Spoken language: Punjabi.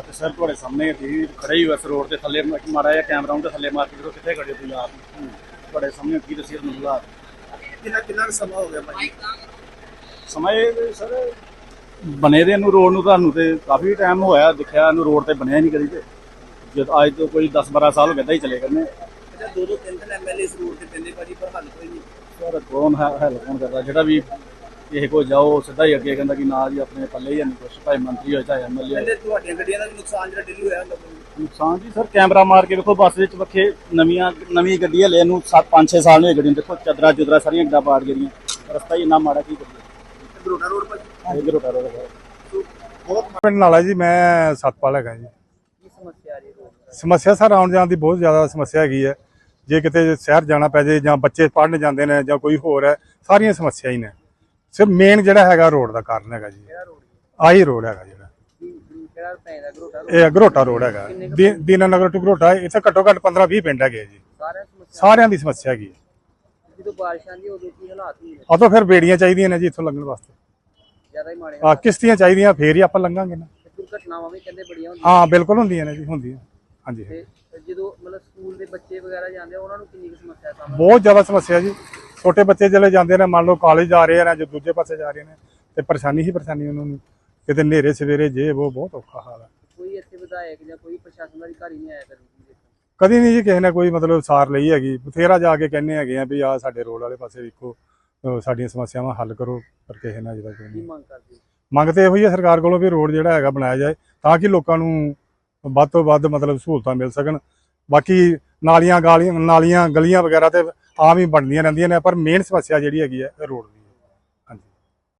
ਆ ਤੇ ਸਰ ਤੁਹਾਡੇ ਸਾਹਮਣੇ ਅਸੀਂ ਖੜੇ ਹੀ ਉਸ ਰੋਡ ਦੇ ਥੱਲੇ ਮ- ਮਾੜਾ ਜਿਹਾ ਕੈਮਰਾ ਉਹਦੇ ਥੱਲੇ ਮਾਰ ਕੇ ਦੇਖੋ ਕਿੱਥੇ ਖੜੇ ਤੁਸੀਂ ਆਪ। ਤੁਹਾਡੇ ਸਾਹਮਣੇ ਕੀ ਦੱਸਿਆ ਤੁਹਾਨੂੰ ਹਾਲਾਤ ਕਿੰਨਾ ਕਿੰਨਾ ਸਮਾਂ ਹੋ ਗਿਆ ਭਾਜੀ ਸਮਾਂ ਇਹ ਸਰ ਬਣੇ ਦੇ ਨੂੰ ਰੋਡ ਨੂੰ ਤੁਹਾਨੂੰ ਤੇ ਕਾਫੀ ਟਾਈਮ ਹੋਇਆ ਦੇਖਿਆ ਇਹਨੂੰ ਰੋਡ ਤੇ ਬਣਿਆ ਹੀ ਨਹੀਂ ਕਦੀ ਤੇ। ਜਦ ਅੱਜ ਤੋਂ ਕੋਈ 10 12 ਸਾਲ ਹੋ ਗਏ ਤਾਂ ਹੀ ਚਲੇ ਕਰਨੇ ਅੱਛਾ ਦੋ ਦੋ ਤਿੰਨ ਤਿੰਨ ਐਮਐਲਏ ਇਸ ਰੋਡ ਤੇ ਪੈਂਦੇ ਭਾਜੀ ਪਰ ਹੱਲ ਕੋਈ ਨਹੀਂ। ਸਰ ਕੌਣ ਹੈ ਹੈਲਪ ਕੌਣ ਕਰਦਾ? ਜਿਹੜਾ ਵੀ ਇਹ ਕੋ ਜਾਓ ਸਿੱਧਾ ਹੀ ਅੱਗੇ ਕਹਿੰਦਾ ਕਿ ਨਾ ਜੀ ਆਪਣੇ ਪੱਲੇ ਹੀ ਨਹੀਂ ਕੁਛ। ਭਾਵੇਂ ਮੰਤਰੀ ਹੋਏ ਚਾਹੇ ਐਮਐਲਏ ਕਹਿੰਦੇ ਤੁਹਾਡੀਆਂ ਗੱਡੀਆਂ ਦਾ ਵੀ ਨੁਕਸਾਨ ਜਿਹੜਾ ਡੇਲੀ ਹੋਇਆ ਹੁੰਦਾ ਕੋਈ ਨੁਕਸਾਨ ਜੀ ਸਰ ਕੈਮਰਾ ਮਾਰ ਕੇ ਦੇਖੋ ਬੱਸ ਵਿੱਚ ਵੱਖੇ ਨਵੀਆਂ ਨਵੀਂ ਗੱਡੀ ਹਲੇ ਇਹਨੂੰ 7 5-6 ਸਾਲ ਨਹੀਂ ਹੋਏ ਗੱਡੀ ਨੂੰ ਦੇਖੋ ਚਦਰਾ ਚੁਦਰਾ ਸਾਰੀਆਂ ਗੱਡਾ ਪਾੜ ਗਈਆਂ। ਰਸਤਾ ਹੀ ਇੰਨਾ ਮਾੜਾ ਕੀ ਕਰੀਏ। ਬਰੋਡਾ ਰੋਡ ਭਾਜੀ। ਇਹ ਗਰੋ ਕਰੋ ਬਹੁਤ ਪਿੰਡ ਨਾਲਾ ਜੀ ਮੈਂ ਸਤਪਾਲ ਹੈਗਾ ਜੀ। ਕੀ ਸਮੱਸਿਆ ਆ ਰਹੀ ਰੋਡ ਸਮੱਸਿਆ ਸਰ ਆਉਣ ਜਾਣ ਦੀ ਬਹੁਤ ਜ਼ਿਆਦਾ ਸਮੱਸਿਆ ਹੈਗੀ ਹੈ। ਜੇ ਕਿਤੇ ਸ਼ਹਿਰ ਜਾਣਾ ਪੈ ਜੇ ਜਾਂ ਬੱਚੇ ਪੜ੍ਹਨ ਜਾਂਦੇ ਨੇ ਜਾਂ ਕੋਈ ਹੋਰ ਹੈ ਸਾਰੀਆਂ ਸਮੱਸਿਆ ਹੀ ਨੇ। ਸਿਰ ਮੇਨ ਜਿਹੜਾ ਹੈਗਾ ਰੋਡ ਦਾ ਕਾਰਨ ਹੈਗਾ ਜੀ। ਆਹੀ ਰੋਡ ਹੈਗਾ ਜਿਹੜਾ। ਇਹ ਅਗਰੋਟਾ ਰੋਡ ਹੈਗਾ। ਦੀ- ਦੀਨਾਨਗਰ ਟੂ ਅਗਰੋਟਾ ਇੱਥੇ ਘੱਟੋ ਘੱਟ 15 20 ਪਿੰਡ ਹੈਗੇ ਜੀ। ਸਾਰਿਆਂ ਦੀ ਸਮੱਸਿਆ। ਹੈਗੀ ਹੈ ਜਦੋਂ ਬਾਰਿਸ਼ ਆਉਂਦੀ ਉਦੋਂ ਕੀ ਹਾਲਾਤ ਹੁੰਦੇ ਆ ਤਾਂ ਫਿਰ ਬੇੜੀਆਂ ਚਾਹੀਦੀਆਂ ਨੇ ਜੀ ਇੱਥੋਂ ਲੰਘਣ ਵਾਸਤੇ। ਜ਼ਿਆਦਾ ਹੀ ਮਾੜੇ ਆ ਕਿਸ਼ਤੀਆਂ ਚਾਹੀਦੀਆਂ ਫੇਰ ਹੀ ਆਪਾਂ ਲੰਘਾਂਗੇ ਨਾ। ਦੁਰਘਟਨਾਵਾਂ ਵੀ ਕਹਿੰਦੇ ਬੜੀਆਂ ਹੁੰਦੀਆਂ ਹਾਂ ਬਿਲਕੁਲ ਹੁੰਦੀਆਂ ਨੇ ਜੀ ਹੁੰਦੀਆਂ। ਹਾਂਜੀ। ਜਦੋਂ ਮਤਲਬ ਸਕੂਲ ਦੇ ਬੱਚੇ ਵਗੈਰਾ ਜਾਂਦੇ ਉਹਨਾਂ ਨੂੰ ਕਿੰਨੀ ਸਮੱਸਿਆ ਸਾਹਮਣਾ? ਬਹੁਤ ਜ਼ਿਆਦਾ ਸਮੱਸਿਆ ਜੀ। ਛੋਟੇ ਬੱਚੇ ਜਿਹੜੇ ਜਾਂਦੇ ਨੇ ਮੰਨ ਲਓ ਕਾਲਜ ਜਾ ਰਹੇ ਆ ਜਾਂ ਦੂਜੇ ਪਾਸੇ ਜਾ ਰਹੇ ਨੇ ਤੇ ਪਰੇਸ਼ਾਨੀ ਹੀ ਪਰੇਸ਼ਾਨੀ ਉਹਨਾਂ ਨੂੰ। ਕਿਤੇ ਹਨੇਰੇ ਸਵੇਰੇ ਜੇ ਉਹ ਬਹੁਤ ਔਖਾ ਹਾਲ ਹੈ ਕੋਈ ਇੱਥੇ ਵਿਧਾਇਕ ਜਾਂ ਕੋਈ ਪ੍ਰਸ਼ਾਸਨ ਅਧਿਕਾਰੀ ਨਹੀਂ ਆਇਆ ਕਰੀ ਕਦੀ ਨਹੀਂ ਜੀ ਕਿਸੇ ਨੇ ਕੋਈ ਮਤਲਬ ਸਾਰ ਲਈ ਹੈਗੀ। ਬਥੇਰਾ ਜਾ ਕੇ ਕਹਿੰਦੇ ਹੈਗੇ ਆ ਵੀ ਆ ਸਾਡੇ ਰੋਡ ਵਾਲੇ ਪਾਸੇ ਵੇਖੋ ਸਾਡੀਆਂ ਸਮੱਸਿਆਵਾਂ ਹੱਲ ਕਰੋ ਪਰ ਕਿਸੇ ਨੇ ਅਜੇ ਤੱਕ ਨਹੀਂ। ਮੰਗ ਕਰਦੇ? ਮੰਗ ਤੇ ਇਹੋ ਹੀ ਹੈ ਸਰਕਾਰ ਕੋਲੋਂ ਵੀ ਰੋਡ ਜਿਹੜਾ ਹੈਗਾ ਬਣਾਇਆ ਜਾਏ ਤਾਂ ਕਿ ਲੋਕਾਂ ਨੂੰ ਵੱਧ ਤੋਂ ਵੱਧ ਮਤਲਬ ਸਹੂਲਤਾਂ ਮਿਲ ਸਕਣ। ਬਾਕੀ ਨਾਲੀਆਂ ਗਾਲੀਆਂ ਨਾਲੀਆਂ ਗਲੀਆਂ ਵਗੈਰਾ ਤੇ ਆਮ ਹੀ ਬਣਦੀਆਂ ਰਹਿੰਦੀਆਂ ਨੇ ਪਰ ਮੇਨ ਸਮੱਸਿਆ ਜਿਹੜੀ ਹੈਗੀ ਹੈ ਰੋਡ ਦੀ।